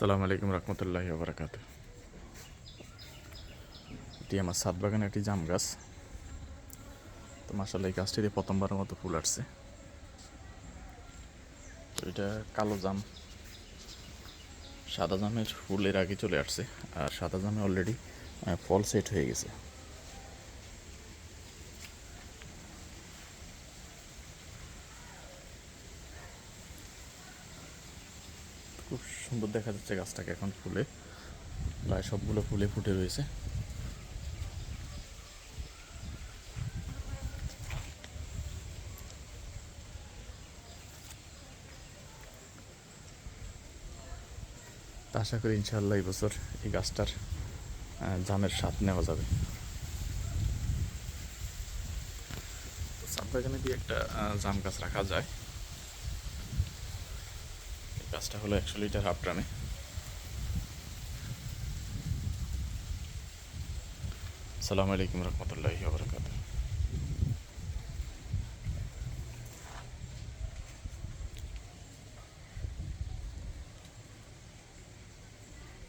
আসসালামু আলাইকুম রহমতুল্লাহ বরকাত এটি আমার সাত বাগানের একটি জাম গাছ। তো মাসাল্লাহ এই গাছটিতে প্রথমবারের মতো ফুল আসছে। তো এটা কালো জাম। সাদা জামের ফুলের আগে চলে আসছে। আর সাদা জামে অলরেডি ফল সেট হয়ে গেছে। খুব সুন্দর দেখা যাচ্ছে গাছটাকে এখন ফুলে। প্রায় সবগুলো ফুলে ফুটে রয়েছে। আশা করি ইনশাল্লাহ এই বছর এই গাছটার জামের স্বাদ নেওয়া যাবে। সাত দিয়ে একটা জাম গাছ রাখা যায়। গাছটা হলো একশো লিটার হাফ ড্রামে আসসালামু আলাইকুম রহমতুল্লাহি